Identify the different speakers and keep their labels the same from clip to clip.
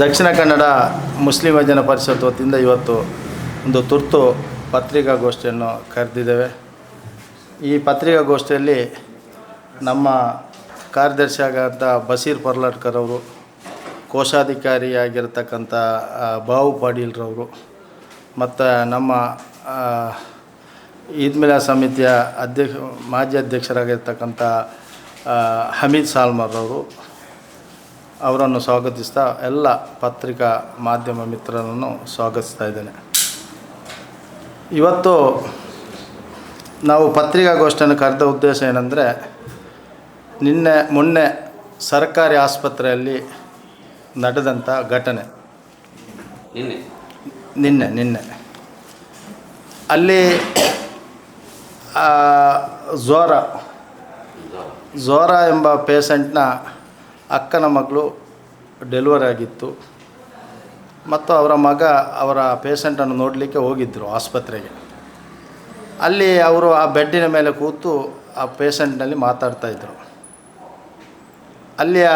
Speaker 1: ದಕ್ಷಿಣ ಕನ್ನಡ ಮುಸ್ಲಿಮ ಜನ ಪರಿಷತ್ ವತಿಯಿಂದ ಇವತ್ತು ಒಂದು ತುರ್ತು ಪತ್ರಿಕಾಗೋಷ್ಠಿಯನ್ನು ಕರೆದಿದ್ದೇವೆ. ಈ ಪತ್ರಿಕಾಗೋಷ್ಠಿಯಲ್ಲಿ ನಮ್ಮ ಕಾರ್ಯದರ್ಶಿ ಆಗಂಥ ಬಸೀರ್ ಪರ್ಲಾಟ್ಕರ್ ಅವರು ಕೋಶಾಧಿಕಾರಿಯಾಗಿರ್ತಕ್ಕಂಥ ಬಾವು ಪಾಟೀಲ್ರವರು ಮತ್ತು ನಮ್ಮ ಈದ್ ಮಿಲಾ ಸಮಿತಿಯ ಅಧ್ಯಕ್ಷ, ಮಾಜಿ ಅಧ್ಯಕ್ಷರಾಗಿರ್ತಕ್ಕಂಥ ಹಮೀದ್ ಸಾಲ್ಮರ್ರವರು ಅವರನ್ನು ಸ್ವಾಗತಿಸ್ತಾ ಎಲ್ಲ ಪತ್ರಿಕಾ ಮಾಧ್ಯಮ ಮಿತ್ರರನ್ನು ಸ್ವಾಗತಿಸ್ತಾ ಇದ್ದೇನೆ. ಇವತ್ತು ನಾವು ಪತ್ರಿಕಾಗೋಷ್ಠಿಯನ್ನು ಕರೆದ ಉದ್ದೇಶ ಏನಂದರೆ ನಿನ್ನೆ ಮೊನ್ನೆ ಸರ್ಕಾರಿ ಆಸ್ಪತ್ರೆಯಲ್ಲಿ ನಡೆದಂಥ ಘಟನೆ.
Speaker 2: ನಿನ್ನೆ?
Speaker 1: ನಿನ್ನೆ ನಿನ್ನೆ. ಅಲ್ಲಿ ಆ, ಜ್ವರ. ಜ್ವರ. ಎಂಬ ಪೇಷಂಟ್ನ ಅಕ್ಕನ ಮಗಳು ಡೆಲಿವರಿ ಆಗಿತ್ತು. ಮತ್ತು ಅವರ ಮಗ ಅವರ ಪೇಷಂಟನ್ನು ನೋಡಲಿಕ್ಕೆ ಹೋಗಿದ್ದರು ಆಸ್ಪತ್ರೆಗೆ. ಅಲ್ಲಿ ಅವರು ಆ ಬೆಡ್ಡಿನ ಮೇಲೆ ಕೂತು ಆ ಪೇಷಂಟ್ನಲ್ಲಿ ಮಾತಾಡ್ತಾಯಿದ್ರು ಅಲ್ಲಿಯ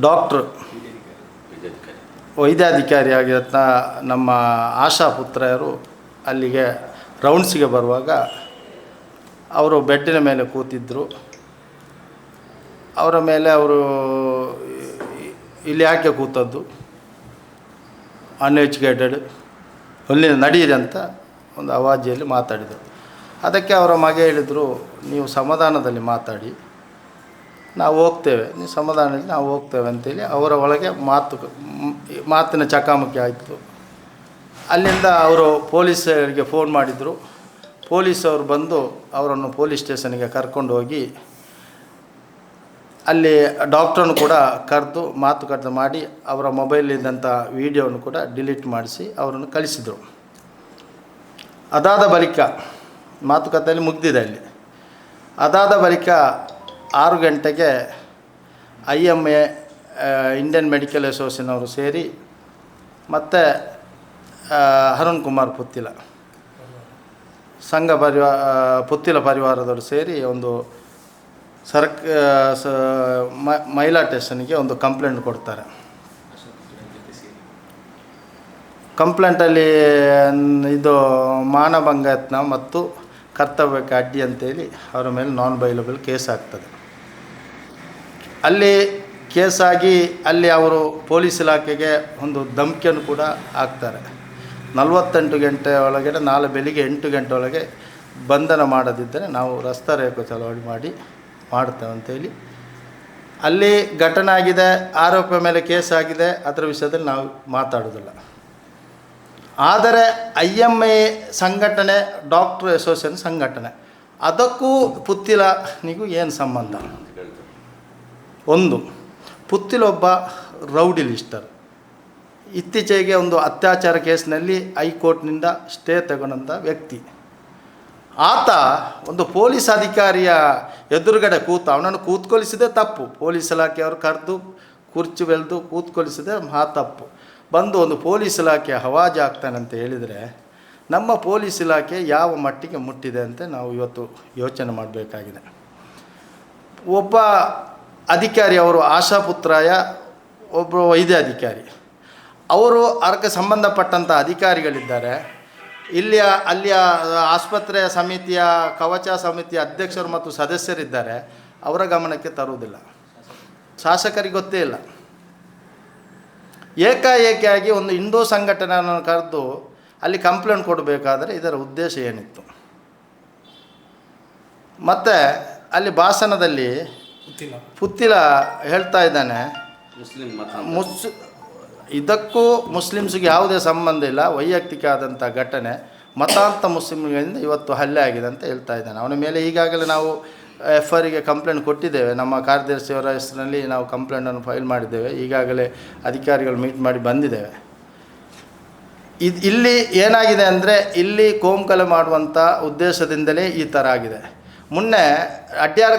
Speaker 1: ಡಾಕ್ಟ್ರು
Speaker 2: ವೈದ್ಯಾಧಿಕಾರಿ
Speaker 1: ವೈದ್ಯಾಧಿಕಾರಿಯಾಗಿರತ್ತ ನಮ್ಮ ಆಶಾ ಪುತ್ರರು ಅಲ್ಲಿಗೆ ರೌಂಡ್ಸಿಗೆ ಬರುವಾಗ ಅವರು ಬೆಡ್ಡಿನ ಮೇಲೆ ಕೂತಿದ್ದರು ಅವರ ಮೇಲೆ ಅವರು ಇಲ್ಲಿ ಯಾಕೆ ಕೂತದ್ದು? ಅನ್ಎಜುಕೇಟೆಡ್ ಅಲ್ಲಿಂದ ನಡೀರಿ ಅಂತ ಒಂದು ಅವಾಜಿಯಲ್ಲಿ ಮಾತಾಡಿದರು. ಅದಕ್ಕೆ ಅವರ ಮಗ ಹೇಳಿದರು, ನೀವು ಸಮಾಧಾನದಲ್ಲಿ ಮಾತಾಡಿ. ನಾವು ಹೋಗ್ತೇವೆ. ನೀವು ಸಮಾಧಾನದಲ್ಲಿ ನಾವು ಹೋಗ್ತೇವೆ ಅಂತೇಳಿ ಅವರ ಒಳಗೆ ಮಾತು, ಮಾತಿನ ಚಕಾಮಕಿ ಆಯಿತು. ಅಲ್ಲಿಂದ ಅವರು ಪೊಲೀಸರಿಗೆ ಫೋನ್ ಮಾಡಿದರು. ಪೊಲೀಸವರು ಬಂದು ಅವರನ್ನು ಪೊಲೀಸ್ ಸ್ಟೇಷನ್ಗೆ ಕರ್ಕೊಂಡು ಹೋಗಿ ಅಲ್ಲಿ ಡಾಕ್ಟ್ರನ್ನು ಕೂಡ ಕರೆದು ಮಾತುಕತೆ ಮಾಡಿ ಅವರ ಮೊಬೈಲಿದ್ದಂಥ ವೀಡಿಯೋವನ್ನು ಕೂಡ ಡಿಲೀಟ್ ಮಾಡಿಸಿ ಅವರನ್ನು ಕಳಿಸಿದರು. ಅದಾದ ಬಳಿಕ, ಮಾತುಕತೆಯಲ್ಲಿ ಮುಗ್ದಿದೆ ಅಲ್ಲಿ. ಅದಾದ ಬಳಿಕ ಆರು ಗಂಟೆಗೆ I M A Indian medical association ಸೇರಿ ಮತ್ತು ಅರುಣ್ ಕುಮಾರ್ ಪುತ್ತಿಲ, ಸಂಘ ಪರಿವಾ ಪುತ್ತಿಲ ಪರಿವಾರದವರು ಸೇರಿ ಒಂದು ಸರ್ಕ ಸ ಮಹಿಳಾ ಟೇಷನ್ಗೆ ಒಂದು ಕಂಪ್ಲೇಂಟ್ ಕೊಡ್ತಾರೆ. ಕಂಪ್ಲೇಂಟಲ್ಲಿ, ಇದು ಮಾನಭಂಗತ್ನ ಮತ್ತು ಕರ್ತವ್ಯಕ್ಕೆ ಅಡ್ಡಿ ಅಂತೇಳಿ ಅವರ ಮೇಲೆ ನಾನ್ ಬೈಲಬಲ್ ಕೇಸ್ ಆಗ್ತದೆ. ಅಲ್ಲಿ ಕೇಸಾಗಿ ಅಲ್ಲಿ ಅವರು ಪೊಲೀಸ್ ಇಲಾಖೆಗೆ ಒಂದು ಧಮ್ಕಿಯನ್ನು ಕೂಡ ಹಾಕ್ತಾರೆ. ನಲವತ್ತೆಂಟು ಗಂಟೆ ಒಳಗಡೆ, ನಾಳೆ ಬೆಳಿಗ್ಗೆ ಎಂಟು ಗಂಟೆ ಒಳಗೆ ಬಂಧನ ಮಾಡದಿದ್ದರೆ ನಾವು ರಸ್ತೆ ರೇಖೆ ಚಳವಳಿ ಮಾಡಿ ಮಾಡ್ತೇವೆ ಅಂತೇಳಿ. ಅಲ್ಲಿ ಘಟನೆ ಆಗಿದೆ ಆರೋಪ ಮೇಲೆ ಕೇಸ್ ಆಗಿದೆ, ಅದರ ವಿಷಯದಲ್ಲಿ ನಾವು ಮಾತಾಡೋದಿಲ್ಲ ಆದರೆ ಐ ಎಂ ಎ ಸಂಘಟನೆ, ಡಾಕ್ಟ್ರ್ ಅಸೋಸಿಯೇಷನ್ ಸಂಘಟನೆ, ಅದಕ್ಕೂ ಪುತ್ತಿಲನಿಗೂ ಏನು ಸಂಬಂಧ? ಒಂದು ಪುತ್ತಿಲೊಬ್ಬ ರೌಡಿ ಲಿಸ್ಟರ್ ಇತ್ತೀಚೆಗೆ ಒಂದು ಅತ್ಯಾಚಾರ ಕೇಸ್ನಲ್ಲಿ ಹೈಕೋರ್ಟ್ನಿಂದ ಸ್ಟೇ ತಗೊಂಡಂಥ ವ್ಯಕ್ತಿ. ಆತ ಒಂದು ಪೊಲೀಸ್ ಅಧಿಕಾರಿಯ ಎದುರುಗಡೆ ಕೂತ ಅವನನ್ನು ಕೂತ್ಕೊಳಿಸಿದೆ ತಪ್ಪು. ಪೊಲೀಸ್ ಇಲಾಖೆಯವರು ಕರೆದು ಕುರ್ಚಿ ಬೆಳೆದು ಕೂತ್ಕೊಳಿಸಿದೆ ಮಹಾ ತಪ್ಪು. ಬಂದು ಒಂದು ಪೊಲೀಸ್ ಇಲಾಖೆ ಹವಾಜ್ ಅಂತ ಹೇಳಿದರೆ ನಮ್ಮ ಪೊಲೀಸ್ ಇಲಾಖೆ ಯಾವ ಮಟ್ಟಿಗೆ ಮುಟ್ಟಿದೆ ಅಂತ ನಾವು ಇವತ್ತು ಯೋಚನೆ ಮಾಡಬೇಕಾಗಿದೆ. ಒಬ್ಬ ಅಧಿಕಾರಿ ಅವರು ಆಶಾಪುತ್ರಾಯ, ಒಬ್ಬ ವೈದ್ಯ ಅಧಿಕಾರಿ ಅವರು ಅದಕ್ಕೆ ಸಂಬಂಧಪಟ್ಟಂಥ ಅಧಿಕಾರಿಗಳಿದ್ದಾರೆ. ಇಲ್ಲಿಯ ಅಲ್ಲಿಯ ಆಸ್ಪತ್ರೆಯ ಸಮಿತಿಯ ಕವಚ ಸಮಿತಿಯ ಅಧ್ಯಕ್ಷರು ಮತ್ತು ಸದಸ್ಯರಿದ್ದಾರೆ. ಅವರ ಗಮನಕ್ಕೆ ತರುವುದಿಲ್ಲ. ಶಾಸಕರಿಗೆ ಗೊತ್ತೇ ಇಲ್ಲ. ಏಕಾಏಕಿಯಾಗಿ ಒಂದು ಹಿಂದೂ ಸಂಘಟನೆಯನ್ನು ಕರೆದು ಅಲ್ಲಿ ಕಂಪ್ಲೇಂಟ್ ಕೊಡಬೇಕಾದ್ರೆ ಇದರ ಉದ್ದೇಶ ಏನಿತ್ತು? ಮತ್ತು ಅಲ್ಲಿ ಭಾಷಣದಲ್ಲಿ ಪುತ್ತಿಲ. ಹೇಳ್ತಾ ಇದ್ದಾನೆ.
Speaker 2: ಮುಸ್ಲಿಂ
Speaker 1: ಮುಸ್ ಇದಕ್ಕೂ ಮುಸ್ಲಿಮ್ಸ್ಗೆ ಯಾವುದೇ ಸಂಬಂಧ ಇಲ್ಲ ವೈಯಕ್ತಿಕ ಆದಂಥ ಘಟನೆ. ಮತಾಂತ ಮುಸ್ಲಿಮ್ಗಳಿಂದ ಇವತ್ತು ಹಲ್ಲೆ ಆಗಿದೆ ಅಂತ ಹೇಳ್ತಾ ಇದ್ದಾನೆ. ಅವನ ಮೇಲೆ ಈಗಾಗಲೇ ನಾವು ಎಫ್ ಆರಿಗೆ ಕಂಪ್ಲೇಂಟ್ ಕೊಟ್ಟಿದ್ದೇವೆ. ನಮ್ಮ ಕಾರ್ಯದರ್ಶಿಯವರ ಹೆಸರಿನಲ್ಲಿ ನಾವು ಕಂಪ್ಲೇಂಟನ್ನು ಫೈಲ್ ಮಾಡಿದ್ದೇವೆ. ಈಗಾಗಲೇ ಅಧಿಕಾರಿಗಳು ಮೀಟ್ ಮಾಡಿ ಬಂದಿದ್ದೇವೆ. ಇದು, ಇಲ್ಲಿ ಏನಾಗಿದೆ ಅಂದರೆ, ಇಲ್ಲಿ ಕೋಮಕಲೆ ಮಾಡುವಂಥ ಉದ್ದೇಶದಿಂದಲೇ ಈ ಥರ ಆಗಿದೆ. ಮೊನ್ನೆ ಅಡ್ಯಾರ್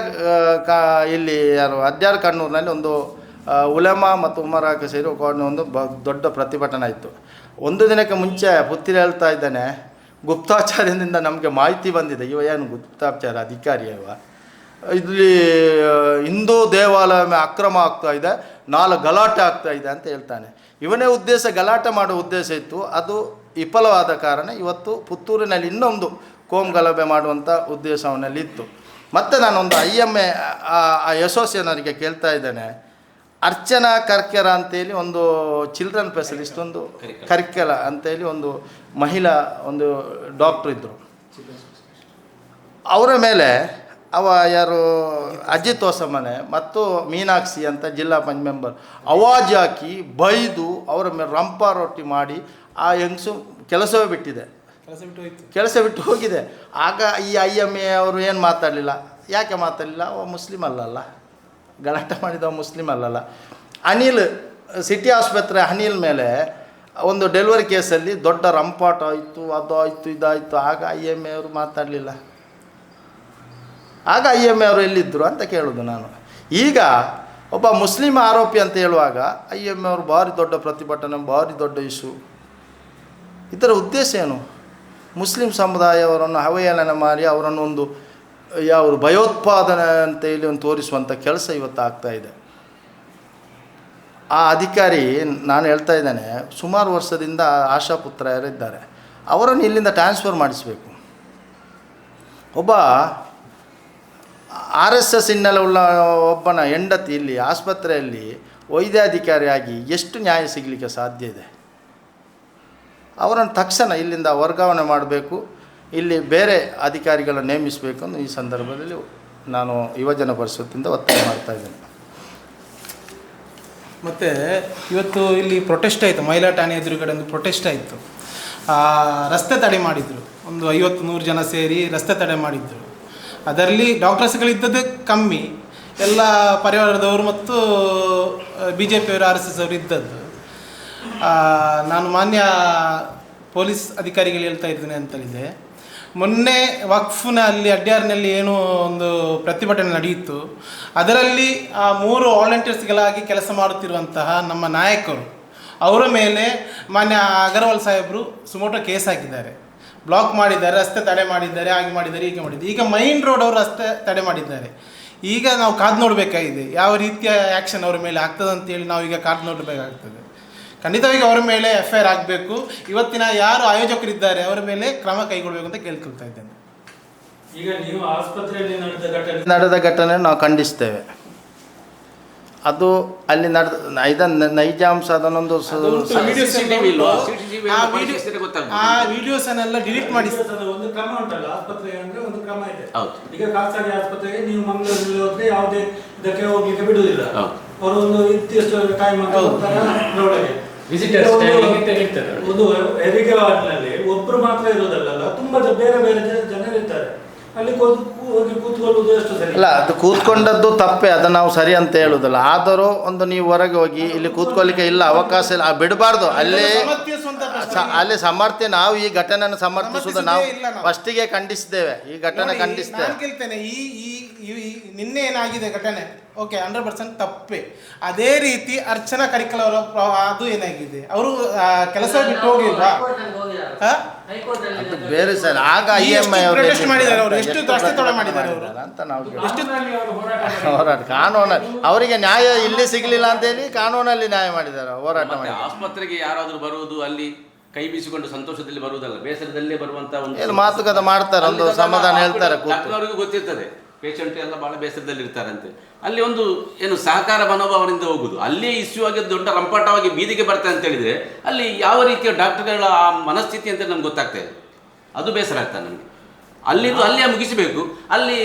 Speaker 1: ಕಾ, ಇಲ್ಲಿ ಯಾರು, ಅಡ್ಯಾರ್ ಕಣ್ಣೂರಿನಲ್ಲಿ ಒಂದು ಉಲೆಮಾ ಮತ್ತು ಉಮರಾಕ ಸೇರಿ ಒಂದು ದೊಡ್ಡ ಪ್ರತಿಭಟನೆ ಇತ್ತು ಒಂದು ದಿನಕ್ಕೆ ಮುಂಚೆ ಪುತ್ತಿರ ಹೇಳ್ತಾ ಇದ್ದಾನೆ ಗುಪ್ತಾಚಾರ್ಯದಿಂದ ನಮಗೆ ಮಾಹಿತಿ ಬಂದಿದೆ. ಇವ ಏನು ಗುಪ್ತಾಚಾರ ಅಧಿಕಾರಿ ಇವ ಇಲ್ಲಿ ಹಿಂದೂ ದೇವಾಲಯ ಮೇಲೆ ಅಕ್ರಮ ಆಗ್ತಾ ಇದೆ, ನಾಲ್ಕು ಗಲಾಟೆ ಆಗ್ತಾ ಇದೆ ಅಂತ ಹೇಳ್ತಾನೆ. ಇವನೇ ಉದ್ದೇಶ, ಗಲಾಟೆ ಮಾಡೋ ಉದ್ದೇಶ ಇತ್ತು. ಅದು ವಿಫಲವಾದ ಕಾರಣ ಇವತ್ತು ಪುತ್ತೂರಿನಲ್ಲಿ ಇನ್ನೊಂದು ಕೋಮ್ ಗಲಭೆ ಮಾಡುವಂಥ ಉದ್ದೇಶ ಇತ್ತು. ಮತ್ತು ನಾನೊಂದು ಐ ಎಂ ಎ ಎಸೋಸಿಯನರಿಗೆ ಕೇಳ್ತಾ ಇದ್ದೇನೆ. ಅರ್ಚನಾ ಕರ್ಕೆರ ಅಂತೇಳಿ ಒಂದು ಚಿಲ್ಡ್ರನ್ ಸ್ಪೆಷಲಿಸ್ಟ್ ಒಂದು ಕರ್ಕಲ. ಅಂತೇಳಿ ಒಂದು ಮಹಿಳಾ ಒಂದು ಡಾಕ್ಟ್ರ್ ಇದ್ದರು ಅವರ ಮೇಲೆ ಅವ ಯಾರು ಅಜಿತ್ ಹೊಸಮನೆ ಮತ್ತು ಮೀನಾಕ್ಷಿ ಅಂತ ಜಿಲ್ಲಾ ಪಂಚ್ ಮೆಂಬರ್ ಅವಾಜ್ ಹಾಕಿ ಬೈದು ಅವರ ಮೇಲೆ ರಂಪ ರೊಟ್ಟಿ ಮಾಡಿ ಆ ಹೆಂಗಸು ಕೆಲಸವೇ ಬಿಟ್ಟಿದೆ.
Speaker 3: ಕೆಲಸ ಬಿಟ್ಟು ಹೋಯ್ತು.
Speaker 1: ಕೆಲಸ ಬಿಟ್ಟು ಹೋಗಿದೆ. ಆಗ ಈ ಐ ಎಂ ಎ ಅವರು ಏನು ಮಾತಾಡಲಿಲ್ಲ? ಯಾಕೆ ಮಾತಾಡಲಿಲ್ಲ? ಅವ ಮುಸ್ಲಿಮ್ ಅಲ್ಲಲ್ಲ. ಗಲಾಟೆ ಮಾಡಿದವ ಮುಸ್ಲಿಮ್ ಅಲ್ಲಲ್ಲ. ಅನಿಲ್ ಸಿಟಿ ಆಸ್ಪತ್ರೆ ಅನಿಲ್ ಮೇಲೆ ಒಂದು ಡೆಲಿವರಿ ಕೇಸಲ್ಲಿ ದೊಡ್ಡ ರಂಪಾಟ ಆಯಿತು, ಅದು ಆಯಿತು ಇದಾಯಿತು ಆಗ ಐ ಎಂ ಎ ಅವರು ಮಾತಾಡಲಿಲ್ಲ. ಆಗ ಐ ಎಂ ಎ ಅವರು ಎಲ್ಲಿದ್ದರು ಅಂತ ಕೇಳೋದು ನಾನು. ಈಗ ಒಬ್ಬ ಮುಸ್ಲಿಂ ಆರೋಪಿ ಅಂತ ಹೇಳುವಾಗ ಐ ಎಂ ಎ ಅವರು ಭಾರಿ ದೊಡ್ಡ ಪ್ರತಿಭಟನೆ, ಭಾರಿ ದೊಡ್ಡ ಇಶ್ಯೂ. ಇದರ ಉದ್ದೇಶ ಏನು? ಮುಸ್ಲಿಂ ಸಮುದಾಯವರನ್ನು ಅವಹೇಳನ ಮಾಡಿ ಅವರನ್ನು ಒಂದು ಯಾವ ಭಯೋತ್ಪಾದನೆ ಅಂತ ಹೇಳಿ ಒಂದು ತೋರಿಸುವಂಥ ಕೆಲಸ ಇವತ್ತು ಆಗ್ತಾ ಇದೆ. ಆ ಅಧಿಕಾರಿ ನಾನು ಹೇಳ್ತಾ ಇದ್ದೇನೆ, ಸುಮಾರು ವರ್ಷದಿಂದ ಆಶಾಪುತ್ರ ಯಾರಿದ್ದಾರೆ, ಅವರನ್ನು ಇಲ್ಲಿಂದ ಟ್ರಾನ್ಸ್ಫರ್ ಮಾಡಿಸಬೇಕು. ಒಬ್ಬ ಆರ್ ಎಸ್ ಎಸ್ ಹಿನ್ನೆಲೆ ಉಳ್ಳ ಒಬ್ಬನ ಹೆಂಡತಿ ಇಲ್ಲಿ ಆಸ್ಪತ್ರೆಯಲ್ಲಿ ವೈದ್ಯಾಧಿಕಾರಿಯಾಗಿ ಎಷ್ಟು ನ್ಯಾಯ ಸಿಗಲಿಕ್ಕೆ ಸಾಧ್ಯ ಇದೆ? ಅವರನ್ನು ತಕ್ಷಣ ಇಲ್ಲಿಂದ ವರ್ಗಾವಣೆ ಮಾಡಬೇಕು. ಇಲ್ಲಿ ಬೇರೆ ಅಧಿಕಾರಿಗಳನ್ನು ನೇಮಿಸಬೇಕು ಅಂತ ಈ ಸಂದರ್ಭದಲ್ಲಿ ನಾನು ಯುವಜನ ಪರಿಷತ್ತಿಂದ ಒತ್ತಾಯ ಮಾಡ್ತಾ ಇದ್ದೇನೆ.
Speaker 3: ಮತ್ತು ಇವತ್ತು ಇಲ್ಲಿ ಪ್ರೊಟೆಸ್ಟ್ ಆಯಿತು, ಮಹಿಳಾ ಠಾಣೆ ಎದುರುಗಡೆ ಒಂದು ಪ್ರೊಟೆಸ್ಟ್ ಆಯಿತು. ರಸ್ತೆ ತಡೆ ಮಾಡಿದರು. ಒಂದು ಐವತ್ತು ನೂರು ಜನ ಸೇರಿ ರಸ್ತೆ ತಡೆ ಮಾಡಿದ್ದರು ಅದರಲ್ಲಿ ಡಾಕ್ಟರ್ಸ್ಗಳಿದ್ದದ್ದು ಕಮ್ಮಿ. ಎಲ್ಲ ಪರಿವಾರದವರು ಮತ್ತು ಬಿ ಜೆ ಪಿಯವರು ಆರ್ ಎಸ್ ಎಸ್ ಅವರು ಇದ್ದದ್ದು. ನಾನು ಮಾನ್ಯ ಪೊಲೀಸ್ ಅಧಿಕಾರಿಗಳು ಹೇಳ್ತಾ ಇದ್ದೇನೆ ಅಂತೇಳಿದೆ ಮೊನ್ನೆ ವಕ್ಫ್ನ ಅಲ್ಲಿ, ಅಡ್ಯಾರ್ನಲ್ಲಿ ಏನು ಒಂದು ಪ್ರತಿಭಟನೆ ನಡೆಯಿತು. ಅದರಲ್ಲಿ ಆ ಮೂರು ವಾಲಂಟಿಯರ್ಸ್ಗಳಾಗಿ ಕೆಲಸ ಮಾಡುತ್ತಿರುವಂತಹ ನಮ್ಮ ನಾಯಕರು, ಅವರ ಮೇಲೆ ಮಾನ್ಯ ಅಗರ್ವಾಲ್ ಸಾಹೇಬರು ಸುಮೋಟೋ ಕೇಸ್ ಹಾಕಿದ್ದಾರೆ. ಬ್ಲಾಕ್ ಮಾಡಿದ್ದಾರೆ, ರಸ್ತೆ ತಡೆ ಮಾಡಿದ್ದಾರೆ, ಹಾಗೆ ಮಾಡಿದ್ದಾರೆ, ಹೀಗೆ ಮಾಡಿದ್ದಾರೆ. ಈಗ ಮೈನ್ ರೋಡ್ ಅವರು ರಸ್ತೆ ತಡೆ ಮಾಡಿದ್ದಾರೆ. ಈಗ ನಾವು ಕಾದು ನೋಡಬೇಕಾಗಿದೆ, ಯಾವ ರೀತಿಯ ಆ್ಯಕ್ಷನ್ ಅವರ ಮೇಲೆ ಆಗ್ತದೆ ಅಂತೇಳಿ ನಾವು ಈಗ ಕಾದು ನೋಡಬೇಕಾಗ್ತದೆ. ಖಂಡಿತವಾಗಿ ಅವರ ಮೇಲೆ ಎಫ್ ಐ ಆರ್ ಆಗಬೇಕು ಇವತ್ತಿನ ಯಾರು ಆಯೋಜಕರಿದ್ದಾರೆ ಅವರ ಮೇಲೆ ಕ್ರಮ ಕೈಗೊಳ್ಳಬೇಕು ಅಂತ ಕೇಳ್ಕೊಳ್ತಾ ಇದ್ದೇನೆ
Speaker 4: ಈಗ ನೀವು ಆಸ್ಪತ್ರೆಯಲ್ಲಿ ನಡೆದ ಘಟನೆ
Speaker 1: ನಡೆದ ಘಟನೆ ನಾವು ಖಂಡಿಸ್ತೇವೆ ಅದು ಅಲ್ಲಿ ನಡೆದ ಇದನ್ನು ನೈಜಾಂಶ ಅದನ್ನೊಂದು ಸ-?
Speaker 3: ಆ. ಆ ವಿಡಿಯೋಸನ್ನೆಲ್ಲ ಡಿಲೀಟ್ ಮಾಡಿ
Speaker 4: ಒಂದು ಕ್ರಮ ಉಂಟಲ್ಲ ಆಸ್ಪತ್ರೆ ಅಂದ್ರೆ ಒಂದು ಕ್ರಮ ಇದೆ
Speaker 2: ಹೌದು.
Speaker 4: ಈಗ ಖಾಸಗಿ ಆಸ್ಪತ್ರೆಗೆ ನೀವು ಮಂಗಳೂರಲ್ಲಿ ಹೋದ್ರೆ ಯಾವುದೇ ಇದಕ್ಕೆ ಹೋಗ್ಲಿಕ್ಕೆ ಬಿಡುವುದಿಲ್ಲ
Speaker 2: ಹೌದು.
Speaker 4: ಅವರು ಒಂದು ಇತ್ತಿಷ್ಟು ಟೈಮ್ ಅಂತ. ಹೋಗ್ತಾರೆ ಒಳಗೆ ಒಂದು-
Speaker 5: timing ಅಂತ ಹೇಳ್ತಾರೆ.
Speaker 4: ಒಂದು ಹೆರಿಗೆ ವಾರ್ಡ್ನಲ್ಲಿ ಒಬ್ರು ಮಾತ್ರ ಇರೋದಲ್ಲ ತುಂಬಾ ಬೇರೆ ಬೇರೆ ಜನರಿರ್ತಾರೆ ಜನರು ಇರ್ತಾರೆ ಅಲ್ಲಿ ಕೂತು ಹೋಗಿ ಕೂತ್ಕೊಳ್ಳುವುದು ಎಷ್ಟು ಸರಿ?
Speaker 1: ಇಲ್ಲ ಅದು ಕೂತ್ಕೊಂಡದ್ದು ತಪ್ಪೆ ಅದು ನಾವು ಸರಿ ಅಂತ ಹೇಳೋದಲ್ಲ ಆದರೂ ಒಂದು ನೀವು ಹೊರಗೆ ಹೋಗಿ ಇಲ್ಲಿ ಕೂತ್ಕೊಳ್ಳಿಕ್ಕೆ ಇಲ್ಲ ಅವಕಾಶ ಇಲ್ಲ. ಬಿಡಬಾರ್ದು. ಅಲ್ಲಿ ಅಲ್ಲಿ ಸಮರ್ಥ್ಯ ನಾವು ಈ ಘಟನೆಯನ್ನು ಸಮರ್ಥಿಸುವುದು ನಾವು ಫಸ್ಟಿಗೆ ಖಂಡಿಸಿದ್ದೇವೆ. ಈ ಘಟನೆ ಖಂಡಿಸ್ತೇವೆ
Speaker 3: ಕೇಳ್ತೇನೆ ಈ ಈ ನಿನ್ನೆ ಏನಾಗಿದೆ ಘಟನೆ? ಓಕೆ ಹಂಡ್ರೆಡ್ ಪರ್ಸೆಂಟ್ ತಪ್ಪೆ. ಅದೇ ರೀತಿ ಅರ್ಚನಾ ಕರಿಕಲ್ ಅವರ ಅದು ಏನಾಗಿದೆ? ಅವರು ಕೆಲಸ ಬಿಟ್ಟು ಹೋಗಿಲ್ವಾ? ಹಾ?
Speaker 1: ಅದು ಬೇರೆ ಸರ್ ಆಗ ಐ ಎಂ ಐ
Speaker 3: ಎಷ್ಟು ಮಾಡಿದ್ದಾರೆ ಅವರು? ಎಷ್ಟು ರಸ್ತೆ ತಡೆ ಮಾಡಿದ್ದಾರೆ ಅವರು?
Speaker 1: ಅಂತ ನಾವು.
Speaker 4: ಕಾನೂನಲ್ಲಿ ಹೋರಾಟ ಮಾಡಿದ್ದಾರೆ.
Speaker 1: ಅವರಿಗೆ ನ್ಯಾಯ ಇಲ್ಲಿ ಸಿಗಲಿಲ್ಲ ಅಂತೇಳಿ ಕಾನೂನಲ್ಲಿ ನ್ಯಾಯ ಮಾಡಿದ್ದಾರೆ ಹೋರಾಟ
Speaker 2: ಮತ್ತೆ
Speaker 1: ಮಾಡಿ
Speaker 2: ಆಸ್ಪತ್ರೆಗೆ ಯಾರಾದರೂ ಬರುವುದು ಅಲ್ಲಿ ಕೈ ಬೀಸಿಕೊಂಡು ಸಂತೋಷದಲ್ಲಿ ಬರುವುದಲ್ಲ ಬೇಸರದಲ್ಲೇ ಬರುವಂತ ಒಂದು
Speaker 1: ಏನು ಮಾತುಕತೆ ಮಾಡ್ತಾರೆ ಒಂದು
Speaker 2: ಅಲ್ಲಿ
Speaker 1: ಸಮಾಧಾನ ಹೇಳ್ತಾರೆ ಕೂತು
Speaker 2: ಗೊತ್ತಿರ್ತದೆ ಪೇಷಂಟ್ ಎಲ್ಲ ಬಹಳ ಬೇಸರದಲ್ಲಿ ಇರ್ತಾರಂತೆ ಅಲ್ಲಿ ಒಂದು ಏನು ಸಹಕಾರ ಮನೋಭಾವನೆಯಿಂದ ಹೋಗುದು. ಅಲ್ಲೇ ಇಶ್ಯೂ ಆಗಿ ದೊಡ್ಡ ರಂಪಾಟವಾಗಿ ಬೀದಿಗೆ ಬರ್ತಾರೆ ಅಂತ ಹೇಳಿದ್ರೆ ಅಲ್ಲಿ ಯಾವ ರೀತಿಯ ಡಾಕ್ಟರ್ಗಳ ಆ ಮನಸ್ಥಿತಿ ಅಂತ ನಮ್ಗೆ ಗೊತ್ತಾಗ್ತಾ ಇದೆ ಅದು ಬೇಸರ ಆಗ್ತದೆ ನಮಗೆ. ಅಲ್ಲಿದ್ದು ಅಲ್ಲಿಯೇ ಮುಗಿಸಬೇಕು. ಅಲ್ಲಿ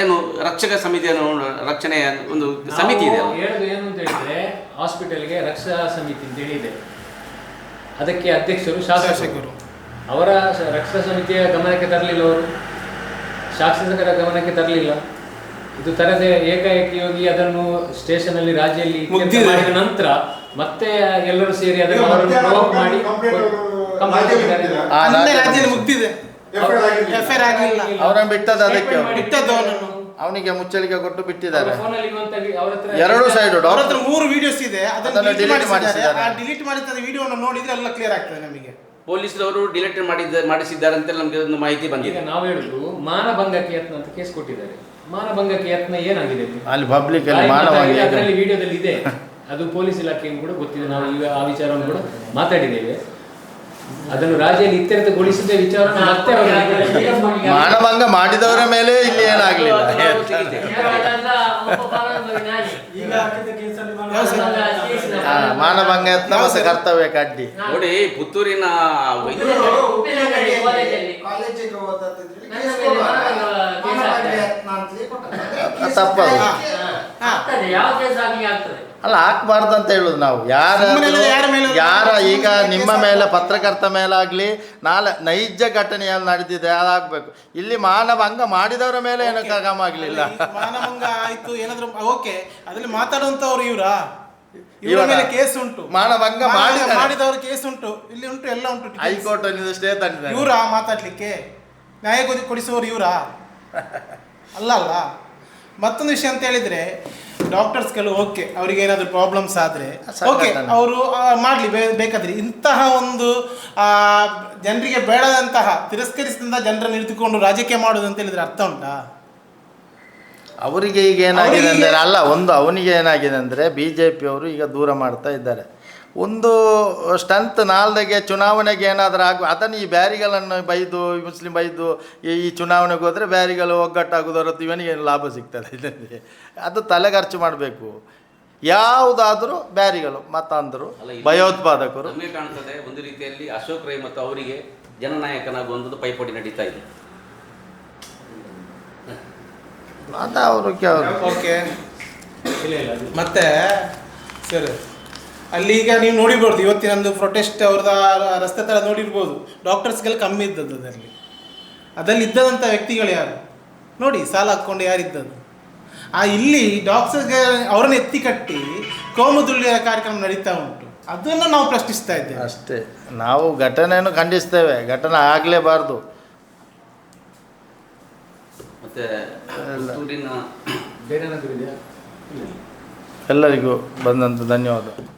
Speaker 2: ಏನು ರಕ್ಷಕ ಸಮಿತಿಯನ್ನು ರಕ್ಷಣೆಯ ಒಂದು ಸಮಿತಿ ಇದೆ ಅಲ್ಲ?
Speaker 5: ಹೇಳೋದು ಏನು ಅಂತ ಹೇಳಿದ್ರೆ ಹಾಸ್ಪಿಟಲ್ಗೆ ರಕ್ಷಾ ಸಮಿತಿ ಅಂತ ಹೇಳಿದೆ. ಅದಕ್ಕೆ ಅಧ್ಯಕ್ಷರು ಶಾಸಕರು. ಅವರ ರಕ್ಷಾ ಸಮಿತಿಯ ಗಮನಕ್ಕೆ ತರಲಿಲ್ಲ ಅವರು. ಶಾಸಕರ ಗಮನಕ್ಕೆ ತರಲಿಲ್ಲ. ಇದು ತರದೆ ಏಕಾಏಕಿ ಹೋಗಿ ಅದನ್ನು ಸ್ಟೇಷನ್ ಅಲ್ಲಿ ರಾಜ್ಯಲ್ಲಿ. ಮಾಡಿದ ನಂತರ ಮತ್ತೆ ಎಲ್ಲರೂ ಸೇರಿ ಅದನ್ನು ಅವರನ್ನು ಮಾಡಿ
Speaker 3: ಮುಗ್ದಿದೆ.
Speaker 1: ಅವರನ್ನು ಅದಕ್ಕೆ. ಅವನಿಗೆ ಮುಚ್ಚಳಿಕೆ ಕೊಟ್ಟು ಬಿಟ್ಟಿದ್ದಾರೆ. ಎರಡು ಸೈಡ್
Speaker 3: ಅವ್ರ ಹತ್ರ ಮೂರು ವಿಡಿಯೋಸ್ ಇದೆ.
Speaker 1: ಅದನ್ನ
Speaker 3: ಡಿಲೀಟ್
Speaker 1: ಮಾಡಿದ್ದಾರೆ
Speaker 3: ಮಾಡಿಸಿದ್ದಾರೆ
Speaker 1: ಮಾಡಿಸಿದ್ದಾರೆ.
Speaker 3: ಆ ಡಿಲೀಟ್ ಮಾಡಿದ ವಿಡಿಯೋನ ನೋಡಿದ್ರೆ ಎಲ್ಲ ಕ್ಲಿಯರ್ ಆಗ್ತದೆ ನಮಗೆ.
Speaker 2: ಪೊಲೀಸರವರು ಡಿಲೆಕ್ಟ್ ಮಾಡಿದ ಮಾಡಿಸಿದ್ದಾರೆ ಅಂತ ನಮಗೆ ಒಂದು ಮಾಹಿತಿ ಬಂದಿದೆ.
Speaker 5: ನಾವು ಹೇಳಿದ್ರು ಮಾನಭಂಗಕ್ಕೆ ಯತ್ನ ಅಂತ ಕೇಸ್ ಕೊಟ್ಟಿದ್ದಾರೆ. ಮಾನಭಂಗಕ್ಕೆ ಯತ್ನ ಏನಾಗಿದೆ
Speaker 1: ಅಲ್ಲಿ ಪಬ್ಲಿಕ್
Speaker 5: ಅದರಲ್ಲಿ ವಿಡಿಯೋದಲ್ಲಿ ಇದೆ. ಅದು ಪೊಲೀಸ್ ಇಲಾಖೆಗೂ ಕೂಡ ಗೊತ್ತಿದೆ ನಾವು ಈಗ ಆ ವಿಚಾರವನ್ನು ಕೂಡ ಮಾತಾಡಿದ್ದೇವೆ. ಅದನ್ನು ರಾಜ್ಯದಲ್ಲಿ ಇತ್ಯರ್ಥಗೊಳಿಸಿದ ವಿಚಾರ
Speaker 1: ಮಾನಭಂಗ ಮಾಡಿದವರ ಮೇಲೆ ಏನಾಗಲಿಲ್ಲ. ಮಾನಭಂಗ ಯತ್ನ ಮತ್ತು ಕರ್ತವ್ಯ ಕಡ್ಡಿ.
Speaker 2: ನೋಡಿ ಪುತ್ತೂರಿನ.
Speaker 1: ತಪ್ಪದು. ಅಲ್ಲ ಹಾಕ್ಬಾರ್ದು ಅಂತ ಹೇಳುದು ನಾವು. ಯಾರ
Speaker 3: ಯಾರ
Speaker 1: ಈಗ ನಿಮ್ಮ ಮೇಲೆ ಪತ್ರಕರ್ತ ಮೇಲಾಗ್ಲಿ ನಾಳೆ ನೈಜ ಘಟನೆಯಲ್ಲಿ ನಡೆದಿದೆ ಅದಾಗಬೇಕು. ಇಲ್ಲಿ ಮಾನವ ಅಂಗ ಮಾಡಿದವರ ಮೇಲೆ ಏನು ಕ್ರಮ ಆಗಲಿಲ್ಲ?
Speaker 3: ಮಾನಭಂಗ ಆಯ್ತು ಏನಾದ್ರು ಓಕೆ. ಅದ್ರಲ್ಲಿ ಮಾತಾಡುವಂತವ್ರು ಇವರಾ. ಇವರ? ಮೇಲೆ ಕೇಸ್ ಉಂಟು.
Speaker 1: ಮಾನಭಂಗ
Speaker 3: ಮಾಡಿದವರ ಕೇಸ್ ಉಂಟು. ಇಲ್ಲಿ ಉಂಟು ಎಲ್ಲ ಉಂಟು
Speaker 1: ಹೈಕೋರ್ಟ್ ಅಲ್ಲಿ ಸ್ಟೇ ತಂದಿದ್ದಾರೆ.
Speaker 3: ಇವರ ಮಾತಾಡ್ಲಿಕ್ಕೆ? ನ್ಯಾಯ ಕೊಡಿ- ಕೊಡಿಸುವವರು ಇವರಾ? ಅಲ್ಲ ಅಲ್ಲ. ಮತ್ತೊಂದು ವಿಷಯ ಅಂತ ಹೇಳಿದ್ರೆ ಡಾಕ್ಟರ್ಸ್ಗಳು ಓಕೆ ಅವರಿಗೆ ಏನಾದರೂ ಪ್ರಾಬ್ಲಮ್ಸ್ ಆದರೆ ಓಕೆ ಅವರು ಮಾಡಲಿ ಬೇಕಾದ್ರೆ. ಇಂತಹ ಒಂದು ಆ, ಜನರಿಗೆ ಬೇಡದಂತಹ ತಿರಸ್ಕರಿಸಿದಂತಹ ಜನರನ್ನು ಹಿಡಿದುಕೊಂಡು ರಾಜಕೀಯ ಮಾಡೋದು ಅಂತ ಹೇಳಿದ್ರೆ ಅರ್ಥ ಉಂಟಾ?
Speaker 1: ಅವರಿಗೆ ಈಗ ಏನಾಗಿದೆ
Speaker 3: ಅಂದ್ರೆ
Speaker 1: ಅಂದರೆ ಅಲ್ಲ ಒಂದು ಅವನಿಗೆ ಏನಾಗಿದೆ ಅಂದರೆ ಬಿ ಜೆ ಪಿಯವರು ಈಗ ದೂರ ಮಾಡ್ತಾ ಇದ್ದಾರೆ. ಒಂದು ಸ್ಟಂತ್ ನಾಲ್ದಾಗೆ ಚುನಾವಣೆಗೆ ಏನಾದರೂ ಆಗ ಅದನ್ನು ಈ ಬ್ಯಾರಿಗಳನ್ನು ಬೈದು ಈ ಮುಸ್ಲಿಂ ಬೈದು ಈ ಚುನಾವಣೆಗೆ ಹೋದರೆ ಬ್ಯಾರಿಗಳು ಒಗ್ಗಟ್ಟಾಗೋದು ಹೊರತು ಇವನಿಗೆ ಏನು ಲಾಭ ಸಿಗ್ತದೆ ಇದರಲ್ಲಿ. ಅದು ತಲೆಖರ್ಚು ಮಾಡಬೇಕು. ಯಾವುದಾದರೂ ಬ್ಯಾರಿಗಳು ಮತಾಂಧರು ಭಯೋತ್ಪಾದಕರು.
Speaker 2: ನಮಗೆ ಕಾಣ್ತದೆ ಒಂದು ರೀತಿಯಲ್ಲಿ ಅಶೋಕ್ ರೈ ಮತ್ತು ಅವರಿಗೆ ಜನನಾಯಕನಾಗುವಂಥದ್ದು ಪೈಪೋಟಿ ನಡೀತಾ ಇದೆ.
Speaker 1: ಅದು ಅವರು
Speaker 3: ಓಕೆ ಇಲ್ಲ ಇಲ್ಲ. ಮತ್ತೆ ಸರ್. ಅಲ್ಲಿ ಈಗ ನೀವು ನೋಡಿರ್ಬೋದು ಇವತ್ತಿನೊಂದು ಪ್ರೊಟೆಸ್ಟ್ ಅವ್ರದ್ದು ಆ ರಸ್ತೆ ಥರ ನೋಡಿರ್ಬೋದು. ಡಾಕ್ಟರ್ಸ್ಗೆಲ್ಲ ಕಮ್ಮಿ ಇದ್ದದ್ದು ಅದರಲ್ಲಿ. ಅದರಲ್ಲಿ ಇದ್ದದಂಥ ವ್ಯಕ್ತಿಗಳು ಯಾರು? ನೋಡಿ ಸಾಲ ಹಾಕ್ಕೊಂಡು ಯಾರಿದ್ದದ್ದು? ಆ ಇಲ್ಲಿ ಡಾಕ್ಟರ್ಸ್ಗೆ ಅವರನ್ನು ಎತ್ತಿ ಕಟ್ಟಿ ಕೋಮುದುಳ್ಳಿಯ ಕಾರ್ಯಕ್ರಮ ನಡೀತಾ ಉಂಟು. ಅದನ್ನು ನಾವು ಪ್ರಶ್ನಿಸ್ತಾ ಇದ್ದೇವೆ.
Speaker 1: ಅಷ್ಟೇ. ನಾವು ಘಟನೆಯನ್ನು ಖಂಡಿಸ್ತೇವೆ. ಘಟನೆ ಆಗಲೇಬಾರ್ದು.
Speaker 2: ಮತ್ತೆ
Speaker 1: ಎಲ್ಲರಿಗೂ ಬಂದಂತ ಧನ್ಯವಾದ.